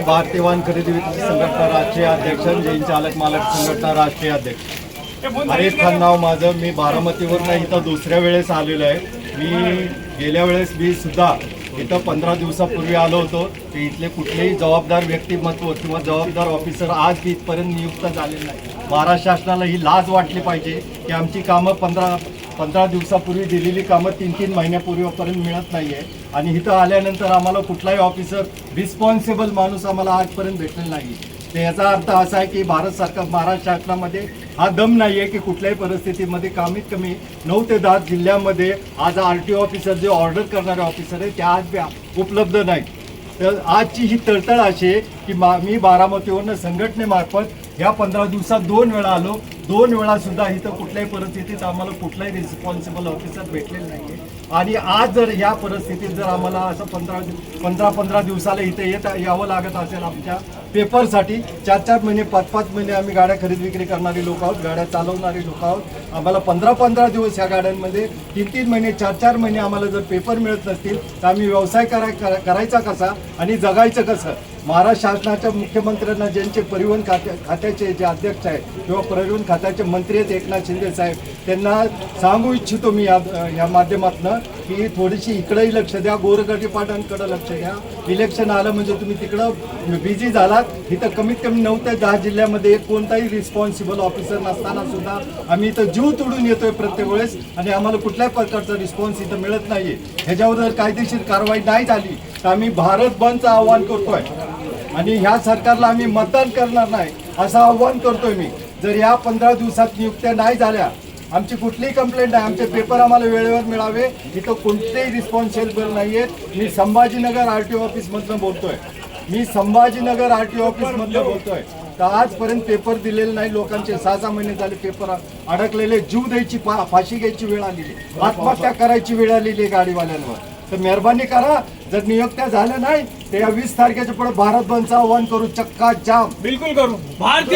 भारतीय वाहन खरेदी विक्री संघटना राष्ट्रीय अध्यक्ष जैन चालक मालक संघटना राष्ट्रीय अध्यक्ष. हरीश खान नाव माझं मी बारामतीवरनं इथं दुसऱ्या वेळेस आलेलो आहे. मी गेल्या वेळेस मी सुद्धा इथं पंधरा दिवसापूर्वी आलो होतो. की इथले कुठलेही जबाबदार व्यक्तिमत्व किंवा जबाबदार ऑफिसर आज इथपर्यंत नियुक्त झालेले नाही. महाराष्ट्र शासनाला ही लाज वाटली पाहिजे की आमची कामं पंधरा पंधरा दिवसापूर्वी दिलेली कामं तीन तीन महिन्यापूर्वीपर्यंत मिळत नाही आहे आणि इथं आल्यानंतर आम्हाला कुठलाही ऑफिसर रिस्पॉन्सिबल माणूस आम्हाला आजपर्यंत भेटलेला नाही. तर याचा अर्थ असा आहे की भारत सरकार महाराष्ट्र शासनामध्ये हा दम नाही आहे की कुठल्याही परिस्थितीमध्ये कमीत कमी नऊ ते दहा जिल्ह्यामध्ये आज आर टी ऑफिसर जे ऑर्डर करणारे ऑफिसर आहे ते आज उपलब्ध नाहीत. तर आजची ही तळतळ अशी आहे की मा मी बारामतीवरनं संघटनेमार्फत या पंधरा दिवसात दोन वेळा आलो. दोन वेळा सुद्धा इथं कुठल्याही परिस्थितीत आम्हाला कुठलाही रिस्पॉन्सिबल ऑफिसर भेटलेलं नाही आणि आज जर या परिस्थितीत जर आम्हाला असं पंधरा पंधरा पंधरा दिवसाला इथे येत यावं लागत असेल आमच्या पेपरसाठी चार चार महिने पाच पाच महिने आम्ही गाड्या खरेदी विक्री करणारी लोक आहोत गाड्या चालवणारी लोक आहोत. आम्हाला पंधरा पंधरा दिवस ह्या गाड्यांमध्ये तीन तीन महिने चार चार महिने आम्हाला जर पेपर मिळत नसतील तर आम्ही व्यवसाय कराय करायचा कसा आणि जगायचं कसं? महाराष्ट्र शासनाच्या मुख्यमंत्र्यांना ज्यांचे परिवहन खात्या खात्याचे जे अध्यक्ष आहेत किंवा परिवहन खात्याचे मंत्री आहेत एकनाथ शिंदे साहेब त्यांना सांगू इच्छितो मी या या माध्यमातनं की थोडीशी इकडेही लक्ष द्या गोरगडी लक्ष द्या. इलेक्शन आलं म्हणजे तुम्ही तिकडं बिझी झालात इथं कमीत कमी नऊ ते दहा जिल्ह्यामध्ये कोणताही रिस्पॉन्सिबल ऑफिसर नसताना सुद्धा आम्ही इथं जीव तोडून येतोय प्रत्येक वेळेस आणि आम्हाला कुठल्याही प्रकारचा रिस्पॉन्स इथं मिळत नाहीये. ह्याच्यावर जर कायदेशीर कारवाई नाही झाली तर आम्ही भारत बंदचं आव्हान करतोय. आणि ह्या सरकारला आम्ही मतदान करणार नाही असं आव्हान करतोय मी. जर या पंधरा दिवसात नियुक्त्या नाही झाल्या आमची कुठलीही कंप्लेंट आहे आमचे पेपर आम्हाला वेळेवर मिळावे. इथं कोणतेही रिस्पॉन्सिबल नाही आहेत मी संभाजीनगर आर टी ओ ऑफिसमधनं बोलतोय. मी संभाजीनगर आर टी ओ बोलतोय. तर आजपर्यंत पेपर दिलेले नाही लोकांचे. सहा सहा महिने झाले पेपर अडकलेले. जीव द्यायची फा- फाशी घ्यायची वेळ आलेली. आत्महत्या करायची वेळ आलेली आहे गाडीवाल्यांवर. तर मेहरबानी करा. जर नियुक्त्या झाल्या नाही तर या वीस तारखेच्या पुढे भारत बंदचं आव्हान करू. चक्का जाम. बिलकुल करू. भारतीय